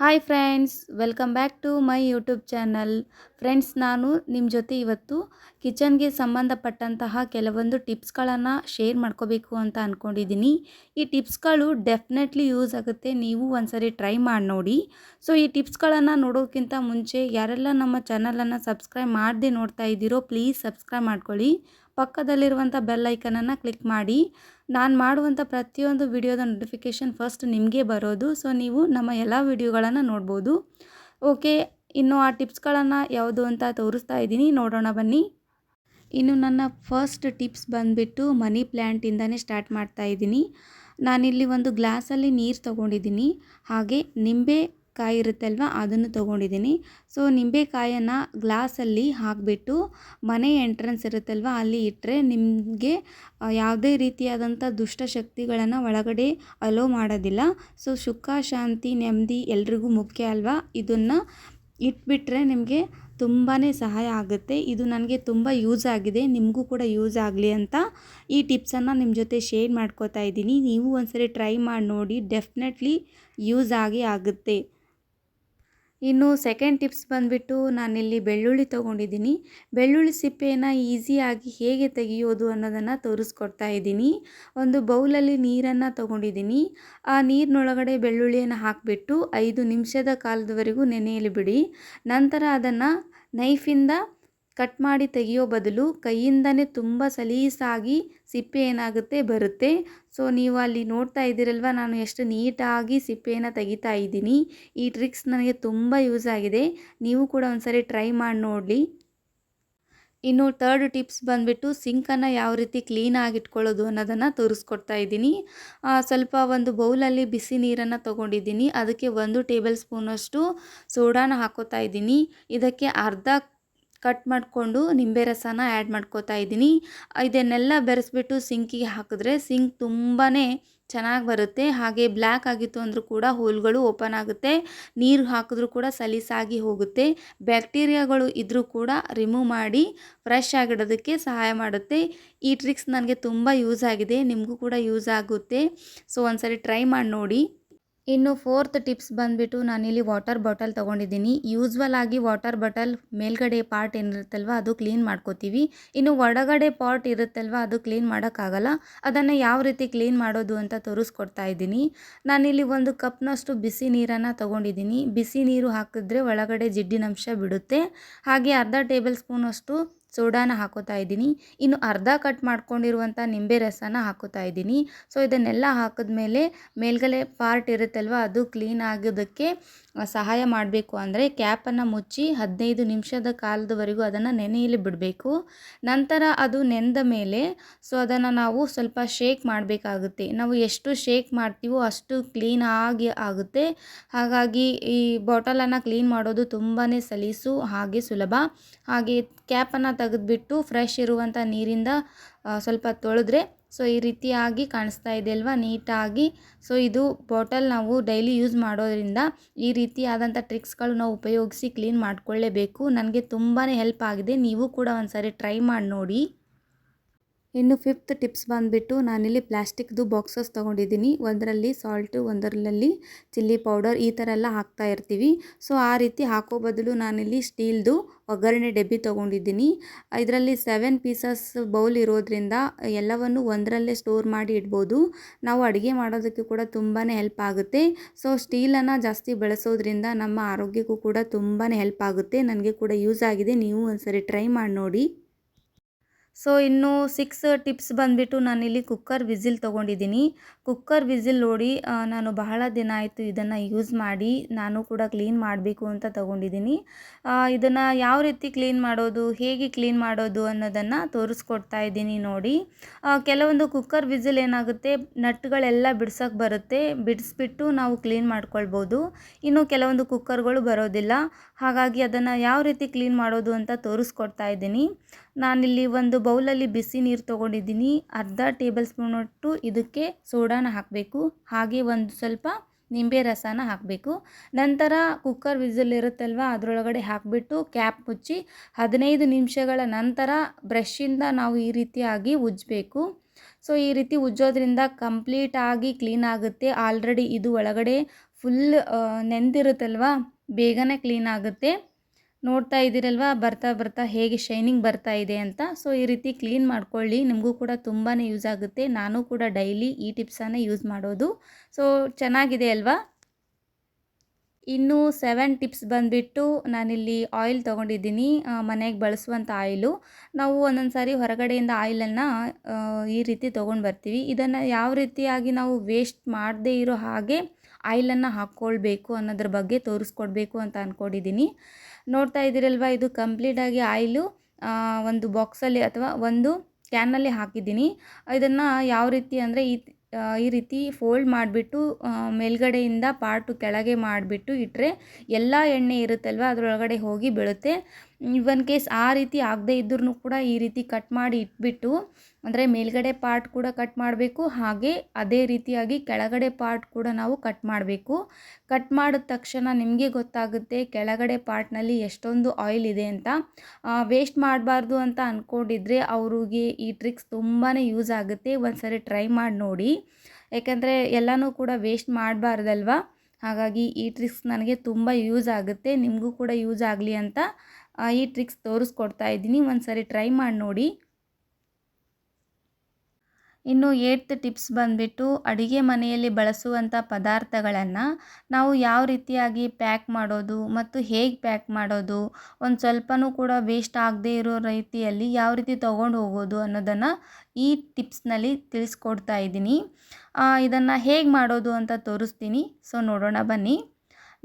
Hi friends welcome back to my YouTube channel friends ನಾನು ನಿಮ್ಮ ಜೊತೆ ಇವತ್ತು ಕಿಚನ್ಗೆ ಸಂಬಂಧಪಟ್ಟಂತಹ ಕೆಲವೊಂದು ಟಿಪ್ಸ್ಗಳನ್ನು ಶೇರ್ ಮಾಡ್ಕೋಬೇಕು ಅಂತ ಅಂದ್ಕೊಂಡಿದ್ದೀನಿ ಈ ಟಿಪ್ಸ್ಗಳು ಡೆಫಿನೆಟ್ಲಿ ಯೂಸ್ ಆಗುತ್ತೆ, ನೀವು ಒಂದ್ಸರಿ ಟ್ರೈ ಮಾಡಿ ನೋಡಿ. ಸೊ ಈ ಟಿಪ್ಸ್ಗಳನ್ನು ನೋಡೋಕ್ಕಿಂತ ಮುಂಚೆ ಯಾರೆಲ್ಲ ನಮ್ಮ ಚಾನಲನ್ನು ಸಬ್ಸ್ಕ್ರೈಬ್ ಮಾಡದೆ ನೋಡ್ತಾ ಇದ್ದೀರೋ ಪ್ಲೀಸ್ ಸಬ್ಸ್ಕ್ರೈಬ್ ಮಾಡ್ಕೊಳ್ಳಿ. ಪಕ್ಕದಲ್ಲಿರುವಂಥ ಬೆಲ್ ಐಕನನ್ನು ಕ್ಲಿಕ್ ಮಾಡಿ. ನಾನು ಮಾಡುವಂಥ ಪ್ರತಿಯೊಂದು ವಿಡಿಯೋದ ನೋಟಿಫಿಕೇಷನ್ ಫಸ್ಟ್ ನಿಮಗೆ ಬರೋದು. ಸೊ ನೀವು ನಮ್ಮ ಎಲ್ಲ ವಿಡಿಯೋಗಳನ್ನು ನೋಡ್ಬೋದು. ಓಕೆ ಇನ್ನು ಆ ಟಿಪ್ಸ್ಗಳನ್ನು ಯಾವುದು ಅಂತ ತೋರಿಸ್ತಾ ಇದ್ದೀನಿ. ನೋಡೋಣ ಬನ್ನಿ. ಇನ್ನು ನನ್ನ ಫಸ್ಟ್ ಟಿಪ್ಸ್ ಬಂದುಬಿಟ್ಟು ಮನಿ ಪ್ಲ್ಯಾಂಟಿಂದನೇ ಸ್ಟಾರ್ಟ್ ಮಾಡ್ತಾ ಇದ್ದೀನಿ. ನಾನಿಲ್ಲಿ ಒಂದು ಗ್ಲಾಸಲ್ಲಿ ನೀರು ತೊಗೊಂಡಿದ್ದೀನಿ. ಹಾಗೆ ನಿಂಬೆ ಕಾಯಿ ಇರುತ್ತಲ್ವ, ಅದನ್ನು ತೊಗೊಂಡಿದ್ದೀನಿ. ಸೊ ನಿಂಬೆಕಾಯನ್ನು ಗ್ಲಾಸಲ್ಲಿ ಹಾಕಿಬಿಟ್ಟು ಮನೆ ಎಂಟ್ರೆನ್ಸ್ ಇರುತ್ತಲ್ವ, ಅಲ್ಲಿ ಇಟ್ಟರೆ ನಿಮಗೆ ಯಾವುದೇ ರೀತಿಯಾದಂಥ ದುಷ್ಟಶಕ್ತಿಗಳನ್ನು ಒಳಗಡೆ ಅಲೋ ಮಾಡೋದಿಲ್ಲ. ಸೊ ಸುಖ, ಶಾಂತಿ, ನೆಮ್ಮದಿ ಎಲ್ರಿಗೂ ಮುಖ್ಯ ಅಲ್ವಾ? ಇದನ್ನು ಇಟ್ಬಿಟ್ರೆ ನಿಮಗೆ ತುಂಬಾ ಸಹಾಯ ಆಗುತ್ತೆ. ಇದು ನನಗೆ ತುಂಬ ಯೂಸ್ ಆಗಿದೆ, ನಿಮಗೂ ಕೂಡ ಯೂಸ್ ಆಗಲಿ ಅಂತ ಈ ಟಿಪ್ಸನ್ನು ನಿಮ್ಮ ಜೊತೆ ಶೇರ್ ಮಾಡ್ಕೋತಾ ಇದ್ದೀನಿ. ನೀವು ಒಂದ್ಸರಿ ಟ್ರೈ ಮಾಡಿ ನೋಡಿ ಡೆಫಿನೆಟ್ಲಿ ಯೂಸ್ ಆಗಿ ಆಗುತ್ತೆ. ಇನ್ನು ಸೆಕೆಂಡ್ ಟಿಪ್ಸ್ ಬಂದುಬಿಟ್ಟು ನಾನಿಲ್ಲಿ ಬೆಳ್ಳುಳ್ಳಿ ತೊಗೊಂಡಿದ್ದೀನಿ. ಬೆಳ್ಳುಳ್ಳಿ ಸಿಪ್ಪೆಯನ್ನು ಈಸಿಯಾಗಿ ಹೇಗೆ ತೆಗೆಯೋದು ಅನ್ನೋದನ್ನು ತೋರಿಸ್ಕೊಡ್ತಾ ಇದ್ದೀನಿ. ಒಂದು ಬೌಲಲ್ಲಿ ನೀರನ್ನು ತೊಗೊಂಡಿದ್ದೀನಿ. ಆ ನೀರಿನೊಳಗಡೆ ಬೆಳ್ಳುಳ್ಳಿಯನ್ನು ಹಾಕಿಬಿಟ್ಟು ಐದು ನಿಮಿಷದ ಕಾಲದವರೆಗೂ ನೆನೆಯಲು ಬಿಡಿ. ನಂತರ ಅದನ್ನು ನೈಫಿಂದ ಕಟ್ ಮಾಡಿ ತೆಗೆಯೋ ಬದಲು ಕೈಯಿಂದನೇ ತುಂಬ ಸಲೀಸಾಗಿ ಸಿಪ್ಪೆ ಏನಾಗುತ್ತೆ ಬರುತ್ತೆ. ಸೊ ನೀವು ಅಲ್ಲಿ ನೋಡ್ತಾ ಇದ್ದೀರಲ್ವ? ನಾನು ಎಷ್ಟು ನೀಟಾಗಿ ಸಿಪ್ಪೆಯನ್ನು ತೆಗಿತಾ ಇದ್ದೀನಿ. ಈ ಟ್ರಿಕ್ಸ್ ನನಗೆ ತುಂಬ ಯೂಸ್ ಆಗಿದೆ. ನೀವು ಕೂಡ ಒಂದ್ಸರಿ ಟ್ರೈ ಮಾಡಿ ನೋಡಲಿ. ಇನ್ನು ತರ್ಡ್ ಟಿಪ್ಸ್ ಬಂದುಬಿಟ್ಟು ಸಿಂಕನ್ನು ಯಾವ ರೀತಿ ಕ್ಲೀನಾಗಿ ಇಟ್ಕೊಳ್ಳೋದು ಅನ್ನೋದನ್ನು ತೋರಿಸ್ಕೊಡ್ತಾ ಇದ್ದೀನಿ. ಸ್ವಲ್ಪ ಒಂದು ಬೌಲಲ್ಲಿ ಬಿಸಿ ನೀರನ್ನು ತೊಗೊಂಡಿದ್ದೀನಿ. ಅದಕ್ಕೆ ಒಂದು ಟೇಬಲ್ ಸ್ಪೂನಷ್ಟು ಸೋಡಾನ ಹಾಕೋತಾ ಇದ್ದೀನಿ. ಇದಕ್ಕೆ ಅರ್ಧ ಕಟ್ ಮಾಡಿಕೊಂಡು ನಿಂಬೆ ರಸನ ಆ್ಯಡ್ ಮಾಡ್ಕೋತಾ ಇದ್ದೀನಿ. ಇದನ್ನೆಲ್ಲ ಬೆರೆಸ್ಬಿಟ್ಟು ಸಿಂಕಿಗೆ ಹಾಕಿದ್ರೆ ಸಿಂಕ್ ತುಂಬಾ ಚೆನ್ನಾಗಿ ಬರುತ್ತೆ. ಹಾಗೆ ಬ್ಲ್ಯಾಕ್ ಆಗಿತ್ತು ಅಂದರೂ ಕೂಡ ಹೋಲ್ಗಳು ಓಪನ್ ಆಗುತ್ತೆ. ನೀರು ಹಾಕಿದ್ರೂ ಕೂಡ ಸಲೀಸಾಗಿ ಹೋಗುತ್ತೆ. ಬ್ಯಾಕ್ಟೀರಿಯಾಗಳು ಇದ್ದರೂ ಕೂಡ ರಿಮೂವ್ ಮಾಡಿ ಫ್ರೆಶ್ ಆಗಿಡೋದಕ್ಕೆ ಸಹಾಯ ಮಾಡುತ್ತೆ. ಈ ಟ್ರಿಕ್ಸ್ ನನಗೆ ತುಂಬ ಯೂಸ್ ಆಗಿದೆ. ನಿಮಗೂ ಕೂಡ ಯೂಸ್ ಆಗುತ್ತೆ. ಸೊ ಒಂದ್ಸರಿ ಟ್ರೈ ಮಾಡಿ ನೋಡಿ. ಇನ್ನು ಫೋರ್ತ್ ಟಿಪ್ಸ್ ಬಂದುಬಿಟ್ಟು ನಾನಿಲ್ಲಿ ವಾಟರ್ ಬಾಟಲ್ ತೊಗೊಂಡಿದ್ದೀನಿ. ಯೂಸ್ವಲ್ ಆಗಿ ವಾಟರ್ ಬಾಟಲ್ ಮೇಲ್ಗಡೆ ಪಾರ್ಟ್ ಏನಿರುತ್ತಲ್ವ ಅದು ಕ್ಲೀನ್ ಮಾಡ್ಕೋತೀವಿ. ಇನ್ನು ಒಳಗಡೆ ಪಾರ್ಟ್ ಇರುತ್ತಲ್ವ ಅದು ಕ್ಲೀನ್ ಮಾಡೋಕ್ಕಾಗಲ್ಲ. ಅದನ್ನು ಯಾವ ರೀತಿ ಕ್ಲೀನ್ ಮಾಡೋದು ಅಂತ ತೋರಿಸ್ಕೊಡ್ತಾ ಇದ್ದೀನಿ. ನಾನಿಲ್ಲಿ ಒಂದು ಕಪ್ನಷ್ಟು ಬಿಸಿ ನೀರನ್ನು ತೊಗೊಂಡಿದ್ದೀನಿ. ಬಿಸಿ ನೀರು ಹಾಕಿದ್ರೆ ಒಳಗಡೆ ಜಿಡ್ಡಿನಂಶ ಬಿಡುತ್ತೆ. ಹಾಗೆ ಅರ್ಧ ಟೇಬಲ್ ಸ್ಪೂನಷ್ಟು ಸೋಡಾನ ಹಾಕೋತಾ ಇದ್ದೀನಿ. ಇನ್ನು ಅರ್ಧ ಕಟ್ ಮಾಡ್ಕೊಂಡಿರುವಂಥ ನಿಂಬೆ ರಸನ ಹಾಕೋತಾ ಇದ್ದೀನಿ. ಸೊ ಇದನ್ನೆಲ್ಲ ಹಾಕಿದ್ಮೇಲೆ ಮೇಲ್ಗಡೆ ಪಾರ್ಟ್ ಇರುತ್ತಲ್ವ, ಅದು ಕ್ಲೀನ್ ಆಗೋದಕ್ಕೆ ಸಹಾಯ ಮಾಡಬೇಕು ಅಂದರೆ ಕ್ಯಾಪನ್ನು ಮುಚ್ಚಿ ಹದಿನೈದು ನಿಮಿಷದ ಕಾಲದವರೆಗೂ ಅದನ್ನು ನೆನೆಯಲಿ ಬಿಡಬೇಕು. ನಂತರ ಅದು ನೆಂದ ಮೇಲೆ ಸೊ ಅದನ್ನು ನಾವು ಸ್ವಲ್ಪ ಶೇಕ್ ಮಾಡಬೇಕಾಗುತ್ತೆ. ನಾವು ಎಷ್ಟು ಶೇಕ್ ಮಾಡ್ತೀವೋ ಅಷ್ಟು ಕ್ಲೀನ್ ಆಗಿ ಆಗುತ್ತೆ. ಹಾಗಾಗಿ ಈ ಬಾಟಲನ್ನು ಕ್ಲೀನ್ ಮಾಡೋದು ತುಂಬಾ ಸಲೀಸು, ಹಾಗೆ ಸುಲಭ. ಹಾಗೆ ಕ್ಯಾಪನ್ನು ತೆಗೆದುಬಿಟ್ಟು ಫ್ರೆಶ್ ಇರುವಂಥ ನೀರಿಂದ ಸ್ವಲ್ಪ ತೊಳೆದ್ರೆ ಸೊ ಈ ರೀತಿಯಾಗಿ ಕಾಣಿಸ್ತಾ ಇದೆ ಅಲ್ವಾ, ನೀಟಾಗಿ. ಸೊ ಇದು ಬಾಟಲ್ ನಾವು ಡೈಲಿ ಯೂಸ್ ಮಾಡೋದ್ರಿಂದ ಈ ರೀತಿಯಾದಂಥ ಟ್ರಿಕ್ಸ್ಗಳು ನಾವು ಉಪಯೋಗಿಸಿ ಕ್ಲೀನ್ ಮಾಡಿಕೊಳ್ಳೇಬೇಕು. ನನಗೆ ತುಂಬಾ ಹೆಲ್ಪ್ ಆಗಿದೆ. ನೀವು ಕೂಡ ಒಂದು ಸಾರಿ ಟ್ರೈ ಮಾಡಿ ನೋಡಿ. ಇನ್ನು ಫಿಫ್ತ್ ಟಿಪ್ಸ್ ಬಂದುಬಿಟ್ಟು ನಾನಿಲ್ಲಿ ಪ್ಲ್ಯಾಸ್ಟಿಕ್ದು ಬಾಕ್ಸಸ್ ತೊಗೊಂಡಿದ್ದೀನಿ. ಒಂದರಲ್ಲಿ ಸಾಲ್ಟು ಒಂದರಲ್ಲಿ ಚಿಲ್ಲಿ ಪೌಡರ್ ಈ ಥರ ಎಲ್ಲ ಹಾಕ್ತಾ ಇರ್ತೀವಿ. ಸೊ ಆ ರೀತಿ ಹಾಕೋ ಬದಲು ನಾನಿಲ್ಲಿ ಸ್ಟೀಲ್ದು ಒಗ್ಗರಣೆ ಡಬ್ಬಿ ತೊಗೊಂಡಿದ್ದೀನಿ. ಇದರಲ್ಲಿ ಸೆವೆನ್ ಪೀಸಸ್ ಬೌಲ್ ಇರೋದ್ರಿಂದ ಎಲ್ಲವನ್ನು ಒಂದರಲ್ಲೇ ಸ್ಟೋರ್ ಮಾಡಿ ಇಡ್ಬೋದು. ನಾವು ಅಡುಗೆ ಮಾಡೋದಕ್ಕೆ ಕೂಡ ತುಂಬಾ ಹೆಲ್ಪ್ ಆಗುತ್ತೆ. ಸೊ ಸ್ಟೀಲನ್ನು ಜಾಸ್ತಿ ಬಳಸೋದ್ರಿಂದ ನಮ್ಮ ಆರೋಗ್ಯಕ್ಕೂ ಕೂಡ ತುಂಬಾ ಹೆಲ್ಪ್ ಆಗುತ್ತೆ. ನನಗೆ ಕೂಡ ಯೂಸ್ ಆಗಿದೆ. ನೀವು ಒಂದ್ಸರಿ ಟ್ರೈ ಮಾಡಿ ನೋಡಿ. ಸೊ ಇನ್ನು ಸಿಕ್ಸ್ ಟಿಪ್ಸ್ ಬಂದುಬಿಟ್ಟು ನಾನಿಲ್ಲಿ ಕುಕ್ಕರ್ ವಿಸಿಲ್ ತೊಗೊಂಡಿದ್ದೀನಿ. ಕುಕ್ಕರ್ ವಿಸಿಲ್ ನೋಡಿ ನಾನು ಬಹಳ ದಿನ ಆಯಿತು ಇದನ್ನು ಯೂಸ್ ಮಾಡಿ, ನಾನು ಕೂಡ ಕ್ಲೀನ್ ಮಾಡಬೇಕು ಅಂತ ತೊಗೊಂಡಿದ್ದೀನಿ. ಇದನ್ನು ಯಾವ ರೀತಿ ಕ್ಲೀನ್ ಮಾಡೋದು, ಹೇಗೆ ಕ್ಲೀನ್ ಮಾಡೋದು ಅನ್ನೋದನ್ನು ತೋರಿಸ್ಕೊಡ್ತಾ ಇದ್ದೀನಿ ನೋಡಿ. ಕೆಲವೊಂದು ಕುಕ್ಕರ್ ವಿಸಿಲ್ ಏನಾಗುತ್ತೆ, ನಟ್ಗಳೆಲ್ಲ ಬಿಡ್ಸೋಕ್ಕೆ ಬರುತ್ತೆ, ಬಿಡಿಸ್ಬಿಟ್ಟು ನಾವು ಕ್ಲೀನ್ ಮಾಡ್ಕೊಳ್ಬೋದು. ಇನ್ನು ಕೆಲವೊಂದು ಕುಕ್ಕರ್ಗಳು ಬರೋದಿಲ್ಲ. ಹಾಗಾಗಿ ಅದನ್ನು ಯಾವ ರೀತಿ ಕ್ಲೀನ್ ಮಾಡೋದು ಅಂತ ತೋರಿಸ್ಕೊಡ್ತಾ ಇದ್ದೀನಿ. ನಾನಿಲ್ಲಿ ಒಂದು ಬೌಲಲ್ಲಿ ಬಿಸಿ ನೀರು ತೊಗೊಂಡಿದ್ದೀನಿ. ಅರ್ಧ ಟೇಬಲ್ ಸ್ಪೂನಷ್ಟು ಇದಕ್ಕೆ ಸೋಡಾನ ಹಾಕಬೇಕು. ಹಾಗೆ ಒಂದು ಸ್ವಲ್ಪ ನಿಂಬೆ ರಸನ ಹಾಕಬೇಕು. ನಂತರ ಕುಕ್ಕರ್ ವಿಸಿಲ್ ಇರುತ್ತಲ್ವ, ಅದರೊಳಗಡೆ ಹಾಕಿಬಿಟ್ಟು ಕ್ಯಾಪ್ ಮುಚ್ಚಿ ಹದಿನೈದು ನಿಮಿಷಗಳ ನಂತರ ಬ್ರಷಿಂದ ನಾವು ಈ ರೀತಿಯಾಗಿ ಉಜ್ಜಬೇಕು. ಸೊ, ಈ ರೀತಿ ಉಜ್ಜೋದ್ರಿಂದ ಕಂಪ್ಲೀಟಾಗಿ ಕ್ಲೀನ್ ಆಗುತ್ತೆ. ಆಲ್ರೆಡಿ ಇದು ಒಳಗಡೆ ಫುಲ್ ನೆಂದಿರುತ್ತಲ್ವ, ಬೇಗನೆ ಕ್ಲೀನ್ ಆಗುತ್ತೆ. ನೋಡ್ತಾ ಇದ್ದೀರಲ್ವ? ಬರ್ತಾ ಬರ್ತಾ ಹೇಗೆ ಶೈನಿಂಗ್ ಬರ್ತಾ ಇದೆ ಅಂತ. ಸೊ ಈ ರೀತಿ ಕ್ಲೀನ್ ಮಾಡ್ಕೊಳ್ಳಿ. ನಿಮಗೂ ಕೂಡ ತುಂಬಾ ಯೂಸ್ ಆಗುತ್ತೆ. ನಾನು ಕೂಡ ಡೈಲಿ ಈ ಟಿಪ್ಸನ್ನು ಯೂಸ್ ಮಾಡೋದು. ಸೊ ಚೆನ್ನಾಗಿದೆ ಅಲ್ವಾ? ಇನ್ನು ಸೆವೆನ್ ಟಿಪ್ಸ್ ಬಂದುಬಿಟ್ಟು ನಾನಿಲ್ಲಿ ಆಯಿಲ್ ತೊಗೊಂಡಿದ್ದೀನಿ. ಮನೆಗೆ ಬಳಸುವಂಥ ಆಯಿಲು ನಾವು ಒಂದೊಂದು ಸಾರಿ ಹೊರಗಡೆಯಿಂದ ಆಯಿಲನ್ನು ಈ ರೀತಿ ತೊಗೊಂಡು ಬರ್ತೀವಿ. ಇದನ್ನು ಯಾವ ರೀತಿಯಾಗಿ ನಾವು ವೇಸ್ಟ್ ಮಾಡದೇ ಇರೋ ಹಾಗೆ ಆಯಿಲನ್ನು ಹಾಕ್ಕೊಳ್ಬೇಕು ಅನ್ನೋದ್ರ ಬಗ್ಗೆ ತೋರಿಸ್ಕೊಡ್ಬೇಕು ಅಂತ ಅಂದ್ಕೊಂಡಿದ್ದೀನಿ ನೋಡ್ತಾ ಇದ್ದೀರಲ್ವ? ಇದು ಕಂಪ್ಲೀಟಾಗಿ ಆಯಿಲು ಒಂದು ಬಾಕ್ಸಲ್ಲಿ ಅಥವಾ ಒಂದು ಕ್ಯಾನಲ್ಲಿ ಹಾಕಿದ್ದೀನಿ. ಇದನ್ನು ಯಾವ ರೀತಿ ಅಂದರೆ ಈ ಈ ರೀತಿ ಫೋಲ್ಡ್ ಮಾಡಿಬಿಟ್ಟು ಮೇಲ್ಗಡೆಯಿಂದ ಪಾರ್ಟು ಕೆಳಗೆ ಮಾಡಿಬಿಟ್ಟು ಇಟ್ಟರೆ ಎಲ್ಲ ಎಣ್ಣೆ ಇರುತ್ತಲ್ವ? ಅದರೊಳಗಡೆ ಹೋಗಿ ಬೀಳುತ್ತೆ. ಇವನ್ ಕೇಸ್ ಆ ರೀತಿ ಆಗದೇ ಇದ್ರೂ ಕೂಡ ಈ ರೀತಿ ಕಟ್ ಮಾಡಿ ಇಟ್ಬಿಟ್ಟು, ಅಂದರೆ ಮೇಲ್ಗಡೆ ಪಾರ್ಟ್ ಕೂಡ ಕಟ್ ಮಾಡಬೇಕು, ಹಾಗೆ ಅದೇ ರೀತಿಯಾಗಿ ಕೆಳಗಡೆ ಪಾರ್ಟ್ ಕೂಡ ನಾವು ಕಟ್ ಮಾಡಬೇಕು. ಕಟ್ ಮಾಡಿದ ತಕ್ಷಣ ನಿಮಗೆ ಗೊತ್ತಾಗುತ್ತೆ ಕೆಳಗಡೆ ಪಾರ್ಟ್ನಲ್ಲಿ ಎಷ್ಟೊಂದು ಆಯಿಲ್ ಇದೆ ಅಂತ. ವೇಸ್ಟ್ ಮಾಡಬಾರ್ದು ಅಂತ ಅಂದ್ಕೊಂಡಿದ್ರೆ ಅವ್ರಿಗೆ ಈ ಟ್ರಿಕ್ಸ್ ತುಂಬಾ ಯೂಸ್ ಆಗುತ್ತೆ. ಒಂದು ಸರಿ ಟ್ರೈ ಮಾಡಿ ನೋಡಿ. ಯಾಕಂದರೆ ಎಲ್ಲನೂ ಕೂಡ ವೇಸ್ಟ್ ಮಾಡಬಾರ್ದಲ್ವ? ಹಾಗಾಗಿ ಈ ಟ್ರಿಕ್ಸ್ ನನಗೆ ತುಂಬ ಯೂಸ್ ಆಗುತ್ತೆ, ನಿಮಗೂ ಕೂಡ ಯೂಸ್ ಆಗಲಿ ಅಂತ ಈ ಟ್ರಿಕ್ಸ್ ತೋರಿಸ್ಕೊಡ್ತಾ ಇದ್ದೀನಿ. ಒಂದು ಸರಿ ಟ್ರೈ ಮಾಡಿ ನೋಡಿ. ಇನ್ನು ಏಟ್ತ್ ಟಿಪ್ಸ್ ಬಂದುಬಿಟ್ಟು ಅಡುಗೆ ಮನೆಯಲ್ಲಿ ಬಳಸುವಂಥ ಪದಾರ್ಥಗಳನ್ನು ನಾವು ಯಾವ ರೀತಿಯಾಗಿ ಪ್ಯಾಕ್ ಮಾಡೋದು ಮತ್ತು ಹೇಗೆ ಪ್ಯಾಕ್ ಮಾಡೋದು, ಒಂದು ಸ್ವಲ್ಪನೂ ಕೂಡ ವೇಸ್ಟ್ ಆಗದೇ ಇರೋ ರೀತಿಯಲ್ಲಿ ಯಾವ ರೀತಿ ತೊಗೊಂಡು ಹೋಗೋದು ಅನ್ನೋದನ್ನು ಈ ಟಿಪ್ಸ್ನಲ್ಲಿ ತಿಳಿಸ್ಕೊಡ್ತಾ ಇದ್ದೀನಿ. ಇದನ್ನು ಹೇಗೆ ಮಾಡೋದು ಅಂತ ತೋರಿಸ್ತೀನಿ. ಸೊ ನೋಡೋಣ ಬನ್ನಿ.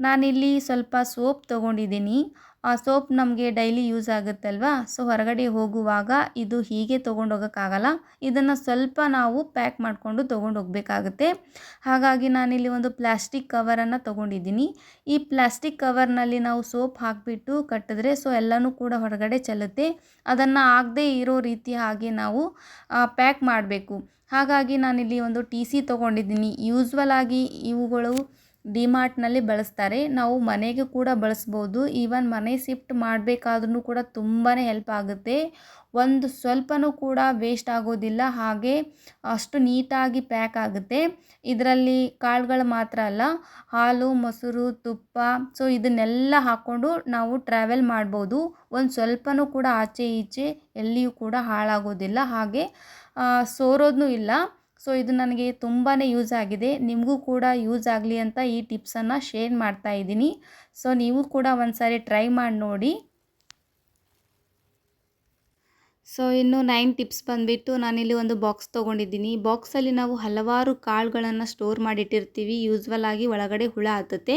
ನಾನಿಲ್ಲಿ ಸ್ವಲ್ಪ ಸೋಪ್ ತೊಗೊಂಡಿದ್ದೀನಿ. ಆ ಸೋಪ್ ನಮಗೆ ಡೈಲಿ ಯೂಸ್ ಆಗುತ್ತಲ್ವಾ? ಸೊ, ಹೊರಗಡೆ ಹೋಗುವಾಗ ಇದು ಹೀಗೆ ತೊಗೊಂಡೋಗೋಕ್ಕಾಗಲ್ಲ. ಇದನ್ನು ಸ್ವಲ್ಪ ನಾವು ಪ್ಯಾಕ್ ಮಾಡಿಕೊಂಡು ತೊಗೊಂಡು ಹೋಗಬೇಕಾಗುತ್ತೆ ಹಾಗಾಗಿ ನಾನಿಲ್ಲಿ ಒಂದು ಪ್ಲಾಸ್ಟಿಕ್ ಕವರನ್ನು ತೊಗೊಂಡಿದ್ದೀನಿ. ಈ ಪ್ಲಾಸ್ಟಿಕ್ ಕವರ್ನಲ್ಲಿ ನಾವು ಸೋಪ್ ಹಾಕಿಬಿಟ್ಟು ಕಟ್ಟಿದ್ರೆ ಸೊ, ಎಲ್ಲನೂ ಕೂಡ ಹೊರಗಡೆ ಚೆಲ್ಲುತ್ತೆ. ಅದನ್ನು ಆಗದೇ ಇರೋ ರೀತಿ ಹಾಗೆ ನಾವು ಪ್ಯಾಕ್ ಮಾಡಬೇಕು. ಹಾಗಾಗಿ ನಾನಿಲ್ಲಿ ಒಂದು ಟಿ ಸಿ ತೊಗೊಂಡಿದ್ದೀನಿ. ಯೂಸ್ವಲ್ ಆಗಿ ಇವುಗಳು ಡಿಮಾರ್ಟ್ನಲ್ಲಿ ಬಳಸ್ತಾರೆ. ನಾವು ಮನೆಗೆ ಕೂಡ ಬಳಸ್ಬೋದು. ಈವನ್ ಮನೆ ಶಿಫ್ಟ್ ಮಾಡಬೇಕಾದ್ರೂ ಕೂಡ ತುಂಬಾ ಹೆಲ್ಪ್ ಆಗುತ್ತೆ. ಒಂದು ಸ್ವಲ್ಪನೂ ಕೂಡ ವೇಸ್ಟ್ ಆಗೋದಿಲ್ಲ. ಹಾಗೆ ಅಷ್ಟು ನೀಟಾಗಿ ಪ್ಯಾಕ್ ಆಗುತ್ತೆ. ಇದರಲ್ಲಿ ಕಾಳುಗಳು ಮಾತ್ರ ಅಲ್ಲ, ಹಾಲು, ಮೊಸರು, ತುಪ್ಪ, ಸೊ ಇದನ್ನೆಲ್ಲ ಹಾಕ್ಕೊಂಡು ನಾವು ಟ್ರಾವೆಲ್ ಮಾಡ್ಬೋದು. ಒಂದು ಸ್ವಲ್ಪನೂ ಕೂಡ ಆಚೆ ಈಚೆ ಎಲ್ಲಿಯೂ ಕೂಡ ಹಾಳಾಗೋದಿಲ್ಲ. ಹಾಗೆ ಸೋರೋದೂ ಇಲ್ಲ. ಸೊ ಇದು ನನಗೆ ತುಂಬಾ ಯೂಸ್ ಆಗಿದೆ. ನಿಮಗೂ ಕೂಡ ಯೂಸ್ ಆಗಲಿ ಅಂತ ಈ ಟಿಪ್ಸನ್ನು ಶೇರ್ ಮಾಡ್ತಾ ಇದ್ದೀನಿ. ಸೊ ನೀವು ಕೂಡ ಒಂದು ಟ್ರೈ ಮಾಡಿ ನೋಡಿ. ಸೊ ಇನ್ನು ನೈನ್ ಟಿಪ್ಸ್ ಬಂದುಬಿಟ್ಟು ನಾನಿಲ್ಲಿ ಒಂದು ಬಾಕ್ಸ್ ತೊಗೊಂಡಿದ್ದೀನಿ. ಬಾಕ್ಸಲ್ಲಿ ನಾವು ಹಲವಾರು ಕಾಳುಗಳನ್ನು ಸ್ಟೋರ್ ಮಾಡಿಟ್ಟಿರ್ತೀವಿ. ಯೂಸ್ವಲ್ ಆಗಿ ಒಳಗಡೆ ಹುಳ ಹತ್ತುತ್ತೆ.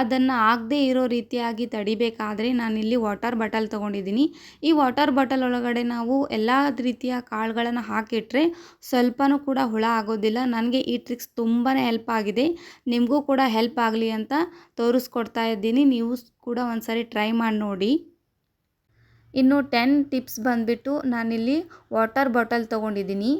ಅದನ್ನು ಆಗದೇ ಇರೋ ರೀತಿಯಾಗಿ ತಡಿಬೇಕಾದರೆ ನಾನಿಲ್ಲಿ ವಾಟರ್ ಬಾಟಲ್ ತೊಗೊಂಡಿದ್ದೀನಿ. ಈ ವಾಟರ್ ಬಾಟಲ್ ಒಳಗಡೆ ನಾವು ಎಲ್ಲ ರೀತಿಯ ಕಾಳುಗಳನ್ನು ಹಾಕಿಟ್ರೆ ಸ್ವಲ್ಪನೂ ಕೂಡ ಹುಳ ಆಗೋದಿಲ್ಲ. ನನಗೆ ಈ ಟ್ರಿಕ್ಸ್ ತುಂಬಾ ಹೆಲ್ಪ್ ಆಗಿದೆ. ನಿಮಗೂ ಕೂಡ ಹೆಲ್ಪ್ ಆಗಲಿ ಅಂತ ತೋರಿಸ್ಕೊಡ್ತಾ ಇದ್ದೀನಿ. ನೀವು ಕೂಡ ಒಂದು ಸಾರಿ ಟ್ರೈ ಮಾಡಿ ನೋಡಿ ಇನ್ನು ಟೆನ್ ಟಿಪ್ಸ್ ಬಂದುಬಿಟ್ಟು ನಾನಿಲ್ಲಿ ವಾಟರ್ ಬಾಟಲ್ ತೊಗೊಂಡಿದ್ದೀನಿ.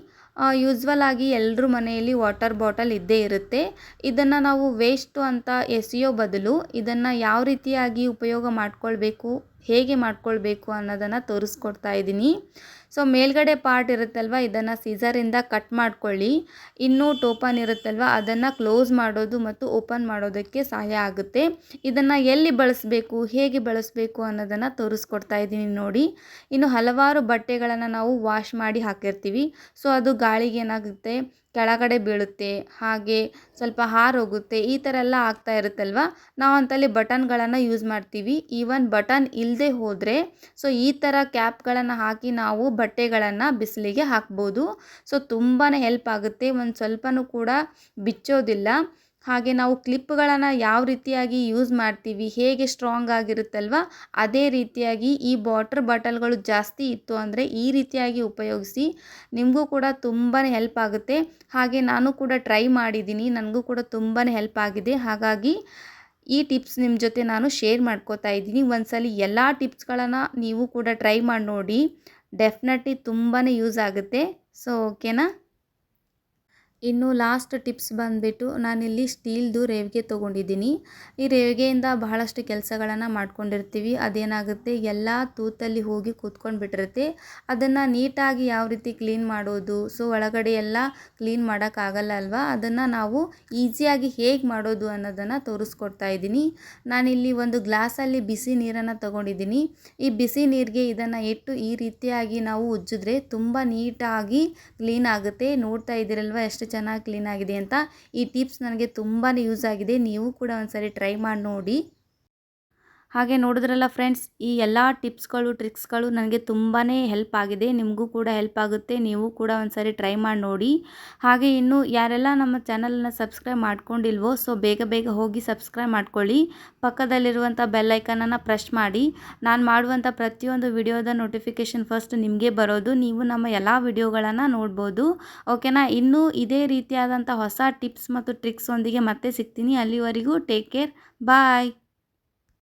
ಯೂಸ್ವಲ್ ಆಗಿ ಎಲ್ಲರ ಮನೆಯಲ್ಲಿ ವಾಟರ್ ಬಾಟಲ್ ಇದ್ದೇ ಇರುತ್ತೆ. ಇದನ್ನು ನಾವು ವೇಸ್ಟು ಅಂತ ಎಸೆಯೋ ಬದಲು ಇದನ್ನು ಯಾವ ರೀತಿಯಾಗಿ ಉಪಯೋಗ ಮಾಡ್ಕೊಳ್ಬೇಕು? ಹೇಗೆ ಮಾಡ್ಕೊಳ್ಬೇಕು ಅನ್ನೋದನ್ನು ತೋರಿಸ್ಕೊಡ್ತಾ ಇದ್ದೀನಿ. ಸೊ ಮೇಲ್ಗಡೆ ಪಾರ್ಟ್ ಇರುತ್ತಲ್ವ? ಇದನ್ನು ಸೀಸರಿಂದ ಕಟ್ ಮಾಡ್ಕೊಳ್ಳಿ. ಇನ್ನೂ ಟೋಪನ್ ಇರುತ್ತಲ್ವ? ಅದನ್ನು ಕ್ಲೋಸ್ ಮಾಡೋದು ಮತ್ತು ಓಪನ್ ಮಾಡೋದಕ್ಕೆ ಸಹಾಯ ಆಗುತ್ತೆ. ಇದನ್ನು ಎಲ್ಲಿ ಬಳಸಬೇಕು? ಹೇಗೆ ಬಳಸಬೇಕು ಅನ್ನೋದನ್ನು ತೋರಿಸ್ಕೊಡ್ತಾ ಇದ್ದೀನಿ ನೋಡಿ. ಇನ್ನು ಹಲವಾರು ಬಟ್ಟೆಗಳನ್ನು ನಾವು ವಾಶ್ ಮಾಡಿ ಹಾಕಿರ್ತೀವಿ. ಸೊ ಅದು ಗಾಳಿಗೆ ಏನಾಗುತ್ತೆ? ಕೆಳಗಡೆ ಬೀಳುತ್ತೆ, ಹಾಗೆ ಸ್ವಲ್ಪ ಹಾರೋಗುತ್ತೆ ಈ ಥರ ಎಲ್ಲ ಆಗ್ತಾ ಇರುತ್ತಲ್ವ? ನಾವು ಅಂತಲ್ಲಿ ಬಟನ್ಗಳನ್ನು ಯೂಸ್ ಮಾಡ್ತೀವಿ. ಈವನ್ ಬಟನ್ ಇಲ್ಲದೆ ಹೋದರೆ, ಸೊ ಈ ಥರ ಕ್ಯಾಪ್ಗಳನ್ನು ಹಾಕಿ ನಾವು ಬಟ್ಟೆಗಳನ್ನು ಬಿಸಿಲಿಗೆ ಹಾಕ್ಬೋದು. ಸೊ ತುಂಬಾ ಹೆಲ್ಪ್ ಆಗುತ್ತೆ. ಒಂದು ಸ್ವಲ್ಪನೂ ಕೂಡ ಬಿಚ್ಚೋದಿಲ್ಲ. ಹಾಗೆ ನಾವು ಕ್ಲಿಪ್ಗಳನ್ನು ಯಾವ ರೀತಿಯಾಗಿ ಯೂಸ್ ಮಾಡ್ತೀವಿ, ಹೇಗೆ ಸ್ಟ್ರಾಂಗ್ ಆಗಿರುತ್ತಲ್ವ, ಅದೇ ರೀತಿಯಾಗಿ ಈ ವಾಟರ್ ಬಾಟಲ್ಗಳು ಜಾಸ್ತಿ ಇತ್ತು ಅಂದರೆ ಈ ರೀತಿಯಾಗಿ ಉಪಯೋಗಿಸಿ ನಿಮಗೂ ಕೂಡ ತುಂಬಾ ಹೆಲ್ಪ್ ಆಗುತ್ತೆ. ಹಾಗೆ ನಾನು ಕೂಡ ಟ್ರೈ ಮಾಡಿದ್ದೀನಿ, ನನಗೂ ಕೂಡ ತುಂಬಾ ಹೆಲ್ಪ್ ಆಗಿದೆ. ಹಾಗಾಗಿ ಈ ಟಿಪ್ಸ್ ನಿಮ್ಮ ಜೊತೆ ನಾನು ಶೇರ್ ಮಾಡ್ಕೋತಾ ಇದ್ದೀನಿ. ಒಂದ್ಸಲಿ ಎಲ್ಲ ಟಿಪ್ಸ್ಗಳನ್ನು ನೀವು ಕೂಡ ಟ್ರೈ ಮಾಡಿ ನೋಡಿ. ಡೆಫಿನೆಟ್ಲಿ ತುಂಬಾ ಯೂಸ್ ಆಗುತ್ತೆ. ಸೊ, ಓಕೆನಾ? ಇನ್ನು ಲಾಸ್ಟ್ ಟಿಪ್ಸ್ ಬಂದುಬಿಟ್ಟು ನಾನಿಲ್ಲಿ ಸ್ಟೀಲ್ದು ರೇವಿಗೆ ತೊಗೊಂಡಿದ್ದೀನಿ. ಈ ರೇವಿಗೆಯಿಂದ ಬಹಳಷ್ಟು ಕೆಲಸಗಳನ್ನು ಮಾಡ್ಕೊಂಡಿರ್ತೀವಿ. ಅದೇನಾಗುತ್ತೆ? ಎಲ್ಲ ತೂತಲ್ಲಿ ಹೋಗಿ ಕೂತ್ಕೊಂಡು ಬಿಟ್ಟಿರುತ್ತೆ ಅದನ್ನು ನೀಟಾಗಿ ಯಾವ ರೀತಿ ಕ್ಲೀನ್ ಮಾಡೋದು? ಸೊ ಒಳಗಡೆ ಎಲ್ಲ ಕ್ಲೀನ್ ಮಾಡೋಕ್ಕಾಗಲ್ಲ ಅಲ್ವಾ? ಅದನ್ನು ನಾವು ಈಸಿಯಾಗಿ ಹೇಗೆ ಮಾಡೋದು ಅನ್ನೋದನ್ನು ತೋರಿಸ್ಕೊಡ್ತಾ ಇದ್ದೀನಿ. ನಾನಿಲ್ಲಿ ಒಂದು ಗ್ಲಾಸಲ್ಲಿ ಬಿಸಿ ನೀರನ್ನು ತಗೊಂಡಿದ್ದೀನಿ. ಈ ಬಿಸಿ ನೀರಿಗೆ ಇದನ್ನು ಇಟ್ಟು ಈ ರೀತಿಯಾಗಿ ನಾವು ಉಜ್ಜಿದ್ರೆ ತುಂಬ ನೀಟಾಗಿ ಕ್ಲೀನ್ ಆಗುತ್ತೆ. ನೋಡ್ತಾ ಇದ್ದೀರಲ್ವ? ಎಷ್ಟು ಚೆನ್ನಾಗಿ ಕ್ಲೀನಾಗಿದೆ ಅಂತ ಈ ಟಿಪ್ಸ್ ನನಗೆ ತುಂಬಾ ಯೂಸ್ ಆಗಿದೆ. ನೀವು ಕೂಡ ಒಂದ್ಸರಿ ಟ್ರೈ ಮಾಡಿ ನೋಡಿ. ಹಾಗೆ ನೋಡಿದ್ರಲ್ಲ ಫ್ರೆಂಡ್ಸ್ ಈ ಎಲ್ಲ ಟಿಪ್ಸ್ಗಳು ಟ್ರಿಕ್ಸ್ಗಳು ನನಗೆ ತುಂಬಾ ಹೆಲ್ಪ್ ಆಗಿದೆ. ನಿಮಗೂ ಕೂಡ ಹೆಲ್ಪ್ ಆಗುತ್ತೆ. ನೀವು ಕೂಡ ಒಂದ್ಸರಿ ಟ್ರೈ ಮಾಡಿ ನೋಡಿ. ಹಾಗೆ ಇನ್ನು ಯಾರೆಲ್ಲ ನಮ್ಮ ಚಾನಲನ್ನು ಸಬ್ಸ್ಕ್ರೈಬ್ ಮಾಡ್ಕೊಂಡಿಲ್ವೋ ಸೊ ಬೇಗ ಬೇಗ ಹೋಗಿ ಸಬ್ಸ್ಕ್ರೈಬ್ ಮಾಡ್ಕೊಳ್ಳಿ. ಪಕ್ಕದಲ್ಲಿರುವಂಥ ಬೆಲ್ಲೈಕನನ್ನು ಪ್ರೆಸ್ ಮಾಡಿ. ನಾನು ಮಾಡುವಂಥ ಪ್ರತಿಯೊಂದು ವಿಡಿಯೋದ ನೋಟಿಫಿಕೇಷನ್ ಫಸ್ಟ್ ನಿಮಗೆ ಬರೋದು. ನೀವು ನಮ್ಮ ಎಲ್ಲ ವಿಡಿಯೋಗಳನ್ನು ನೋಡ್ಬೋದು. ಓಕೆನಾ ಇನ್ನೂ ಇದೇ ರೀತಿಯಾದಂಥ ಹೊಸ ಟಿಪ್ಸ್ ಮತ್ತು ಟ್ರಿಕ್ಸ್ ಒಂದಿಗೆ ಮತ್ತೆ ಸಿಗ್ತೀನಿ. ಅಲ್ಲಿವರೆಗೂ ಟೇಕ್ ಕೇರ್ ಬಾಯ್